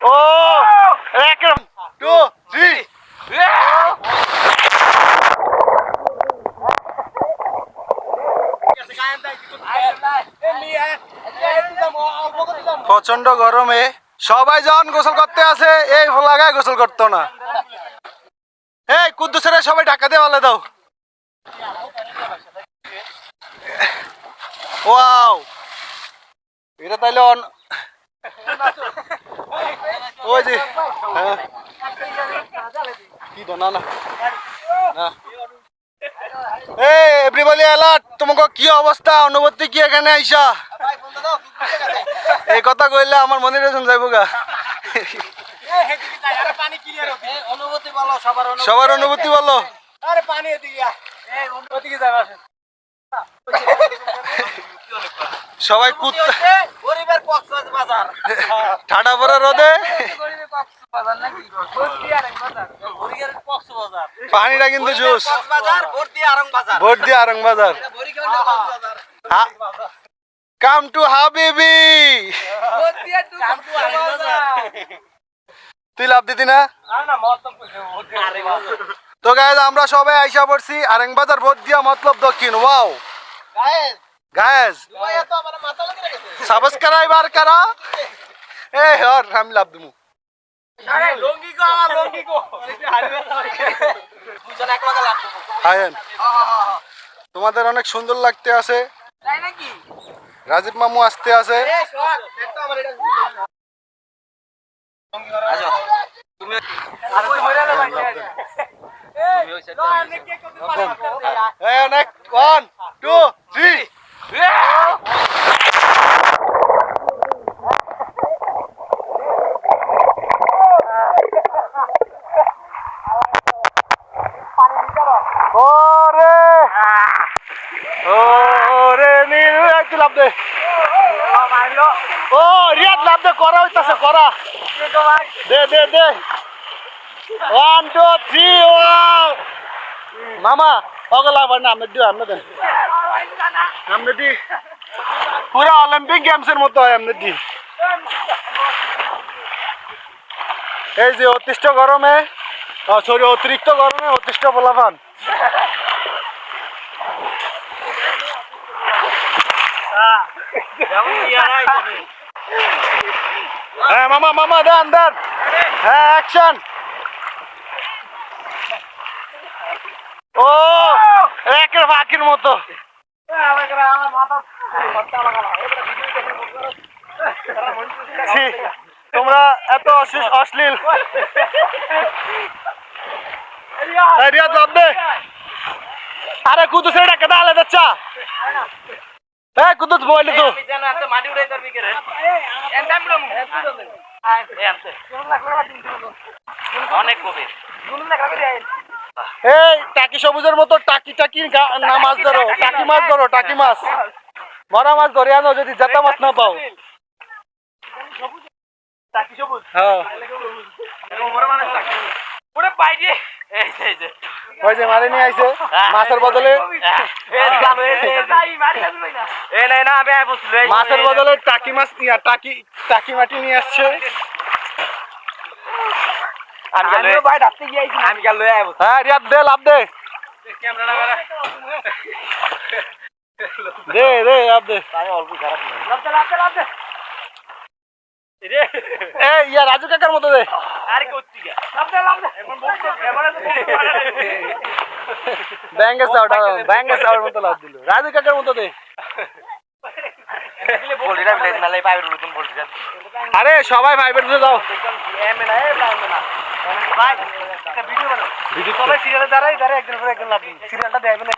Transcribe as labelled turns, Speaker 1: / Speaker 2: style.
Speaker 1: ও এক two three প্রচণ্ড গরমে সবাই যখন গোসল করতে আসে এই ফলাগায় গোসল করতো না। এই কুদ্দুসের সবাই ঢাকা দিয়ে বলে দাও। ওয়াও। এটা তাইলে অন ওই যে হ্যাঁ। কি না না। না এভরিবডি অ্যালার্ট তোমাকে কি অবস্থা? অনুভূতি কি এখানে আইসা? এই কথা কইলে আমার মনে রেজন যাইব গা।
Speaker 2: অনুভূতি বলো সবার অনুভূতি
Speaker 1: বলো।
Speaker 2: আরে পানি
Speaker 1: সবাই কুত্তা ঠাডা পরে রোদে? পানিটা কিন্তু জুস। ভোট দিয়ে আরং বাজার কাম টু হাবিবি।
Speaker 2: তুই
Speaker 1: লাভ দিতি না? তো গাইজ আমরা সবাই আইসা পড়ছি আরেং বাজার ভোট দিয়া মতলব দক্ষিণ। ওয়াও
Speaker 2: গায়েস রেখেছে
Speaker 1: সাবস্ক্রাইবার করা এ হর আমি লাভ দিমু
Speaker 2: আরে
Speaker 1: তোমাদের অনেক সুন্দর লাগতে আছে। রাজীব মামু আসতে আছে।
Speaker 2: এ শোন দেখতো আমার এটা আচ্ছা তুমি আরে তুমি মরে ভাই তুমি হইছে তুমি কে কত পারে
Speaker 1: এই অনেক ওয়ান টু থ্রি ও, রিয়াদ, লাভ দে, করা হইতাছে, করা। দে দে দে। ওয়ান টু মামা অগলা আমরা দিও আমরা দেন। আমরা দি। পুরা অলিম্পিক গেমসের মতো হয় আমরা দি। এই যে অতিষ্ঠ গরমে সরি অতিরিক্ত গরমে অতিষ্ঠ বলাফান হ্যাঁ মামা মামা, দেন দেন। হ্যাঁ অ্যাকশন ও, একের বাকির মতো।
Speaker 2: মাথা
Speaker 1: তোমরা এত অশ্লীল- অশ্লীল। রিয়াদ লাভ দে আরে কুদুস এটা কেদা আলে দচ্চা এই কুদুস বইলে তো।
Speaker 2: মাটি উড়াই তার বিকেরে অনেক কবে
Speaker 1: এই টাকি সবুজের মতো টাকি টাকি না মাছ ধরো টাকি মাছ। ধরো টাকি মাছ। মরা মাছ ধরে আনো যদি জেতা মাছ না পাও।
Speaker 2: সবুজ
Speaker 1: ওই যে মারে নিয়ে আইছে মাছের বদলে।
Speaker 2: এ নাই না
Speaker 1: মাছের বদলে টাকি মাছ টাকি টাকি মাটি নিয়ে আসছে।
Speaker 2: আমি গেল ভাই ডাকতে গিয়েছি আমি গেল লয়ে আইবো।
Speaker 1: হ্যাঁ রিয়াদ দে লাভ দে। দে দে লাভ দে।
Speaker 2: অল্প খারাপ রে।
Speaker 1: এই ইয়া রাজু কাকার মতো দে।
Speaker 2: আরে কোত্তি গা লাভতে লাভতে এখন বলছো এবারে
Speaker 1: ব্যাঙ্গে সাউট ব্যাঙ্গে সাউট মতো লাভ দিল। রাজু কাকার মতো দে। আরে সবাই ভাই বের যাও
Speaker 2: এ
Speaker 1: ভিডিও
Speaker 2: সবাই সিরিয়ালে দাঁড়াই দাঁড়াই একজন পর একজন লাভ সিরিয়ালটা দেখাবে না